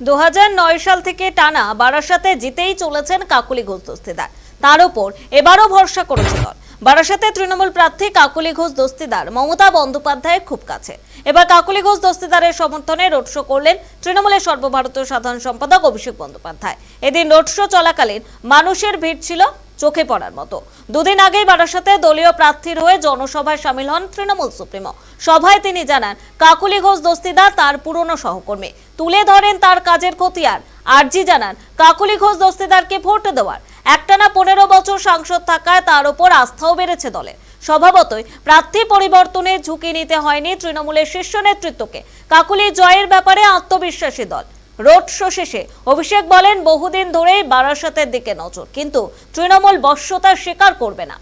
দু হাজার নয় সাল থেকে টানা বারাসাতে জিতেই চলেছেন কাকুলি ঘোষ দস্তিদার তার উপর এবারও ভরসা করেছে দল। বারাসাতে তৃণমূল প্রার্থী কাকুলি ঘোষ দস্তিদার মমতা বন্দ্যোপাধ্যায়ের খুব কাছে। এবার কাকুলি ঘোষ দস্তিদারের সমর্থনে রোড শো করলেন তৃণমূলের সর্বভারতীয় সাধারণ সম্পাদক অভিষেক বন্দ্যোপাধ্যায়। এদিন রোড শো চলাকালীন মানুষের ভিড় ছিল চোখে পড়ার মতো। দুদিন আগেই বারাসাতে দলীয় প্রার্থীর হয়ে জনসভায় সামিল হন তৃণমূল সুপ্রিমো। সভায় তিনি জানান, কাকুলি ঘোষ দস্তিদার তার পুরনো সহকর্মী। তুলে ধরেন তার কাজের খতিয়ান। আর্জি জানান, কাকুলি ঘোষ দস্তিদারকে ভোট দেওয়ার। একটানা পনেরো বছর সাংসদ থাকায় তার ওপর আস্থাও বেড়েছে দলের। স্বভাবতই প্রার্থী পরিবর্তনের ঝুঁকি নিতে হয়নি তৃণমূলের শীর্ষ নেতৃত্বকে। কাকুলি জয়ের ব্যাপারে আত্মবিশ্বাসী দল। রোড শো শেষে অভিষেক বলেন, বহুদিন ধরেই বারাসতের দিকে নজর, কিন্তু তৃণমূল বশ্যতা স্বীকার করবে না।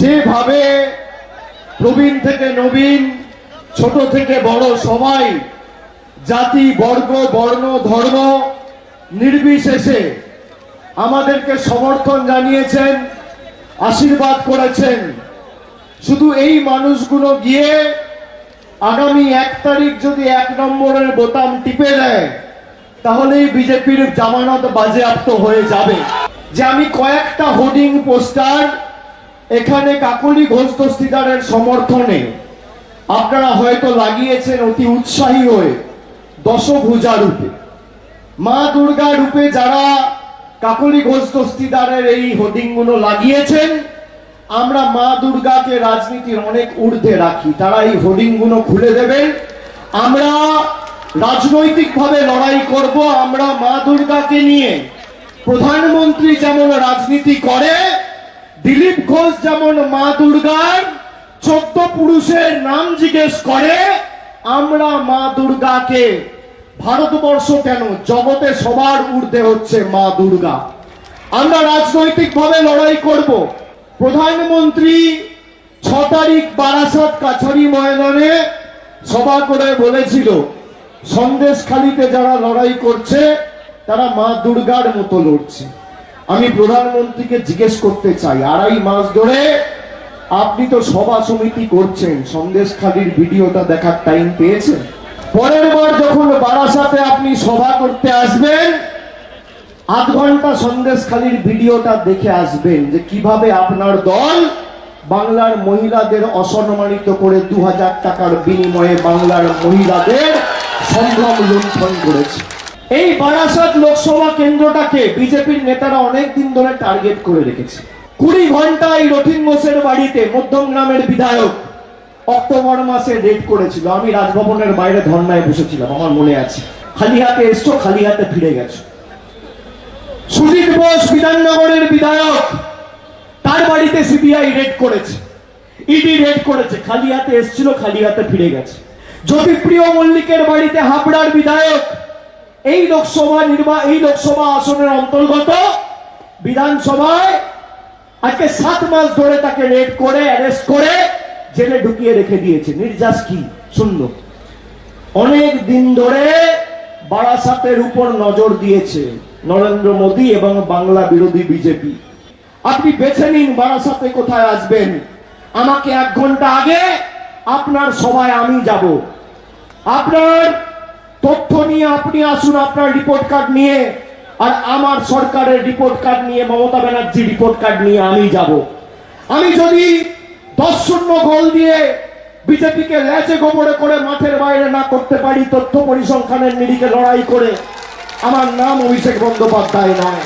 যেভাবে প্রবীণ থেকে নবীন, ছোট থেকে বড় সবাই, জাতি, বর্গ, বর্ণ, ধর্ম, নির্বিশেষে আমাদেরকে সমর্থন জানিয়েছেন, আশীর্বাদ করেছেন। শুধু এই মানুষগুলো গিয়ে আগামী এক তারিখ যদি এক নম্বরের বোতাম টিপে দেয়, তাহলেই বিজেপির জামানত বাজেয়াপ্ত হয়ে যাবে। যে আমি কয়েকটা হোর্ডিং পোস্টার এখানে কাকলি ঘোষ দস্তিদারের সমর্থনে আপনারা হয়তো লাগিয়েছেন অতি উৎসাহী হয়ে দশভুজা রূপে মা দুর্গা রূপে যারা কাকলি ঘোষ দস্তিদারের এই হোর্ডিংগুলো লাগিয়েছেন, আমরা মা দুর্গাকে রাজনীতির অনেক ঊর্ধ্বে রাখি, তারা এই হোর্ডিংগুলো খুলে দেবেন আমরা রাজনৈতিকভাবে লড়াই করব, আমরা মা দুর্গাকে নিয়ে প্রধানমন্ত্রী যেমন রাজনীতি করে দিলীপ ঘোষ যেমন মা দুর্গার, চোদ্দ পুরুষের নাম জিজ্ঞেস করে, আমরা মা দুর্গাকে ভারতবর্ষ কেন? জগতে সবার ঊর্ধ্বে হচ্ছে মা দুর্গা। আমরা রাজনৈতিকভাবে লড়াই করব। প্রধানমন্ত্রী ছ তারিখ বারাসাত কাছারি ময়দানে সভা করে বলেছিল সন্দেশখালিতে যারা লড়াই করছে, তারা মা দুর্গার মতো লড়ছে। আমি প্রধানমন্ত্রীকে জিজ্ঞেস করতে চাই, আড়াই মাস ধরে আপনি তো সভা সমিতি করছেন, সন্দেশখালির ভিডিওটা দেখার টাইম পেয়েছেন। পরের বার যখন বারাসাতে আপনি সভা করতে আসবেন, আধ ঘণ্টা সন্দেশখালির ভিডিওটা দেখে আসবেন যে কীভাবে আপনার দল বাংলার মহিলাদের অসম্মানিত করে দু হাজার টাকার বিনিময়ে বাংলার মহিলাদের সম্ভ্রম লুণ্ঠন করেছে। এই বারাসাত লোকসভা কেন্দ্রটাকে বিজেপির নেতারা অনেক দিন ধরে টার্গেট করে রেখেছে। কুড়ি ঘন্টায় রথিন ঘোষের বাড়িতে মধ্যমগ্রামের বিধায়ক অক্টোবর মাসে রেড করেছিল। আমি রাজভবনের বাইরে ধর্নায় বসেছিলাম, আমার মনে আছে। খালি হাতে এসছো, খালি হাতে ফিরে গেছো। সুজিত বোস বিধাননগরের বিধায়ক, তার বাড়িতে সিবিআই রেড করেছে। ইডি রেড করেছে, খালি হাতে এসছিল, খালি হাতে ফিরে গেছে। জ্যোতিপ্রিয় মল্লিকের বাড়িতে হাবড়ার বিধায়ক এই লোকসভা নির্বা এই লোকসভা আসনের অন্তর্গত বিধানসভায় আজকে সাত মাস ধরে তাকে রেড করে, অ্যারেস্ট করে, জেলে ঢুকিয়ে রেখে দিয়েছে। নির্যাস কি? শূন্য। অনেক দিন ধরে বারাসাতের উপর নজর দিয়েছে নরেন্দ্র মোদী এবং বাংলা বিরোধী বিজেপি। আপনি বেছে নিন বারাসাতে কোথায় আসবেন। আমাকে এক ঘণ্টা আগে আপনার সভায় আমি যাব। আপনার তথ্য নিয়ে আপনি আসুন আপনার রিপোর্ট কার্ড নিয়ে। আর আমার সরকারের রিপোর্ট কার্ড নিয়ে, মমতা ব্যানার্জি রিপোর্ট কার্ড নিয়ে আমি যাব। আমি যদি দশ শূন্য গোল দিয়ে বিজেপিকে ল্যাচে গোবরে করে মাঠের বাইরে না করতে পারি, তথ্য পরিসংখ্যানের নিরিখে লড়াই করে, আমার নাম অভিষেক বন্দ্যোপাধ্যায় নয়।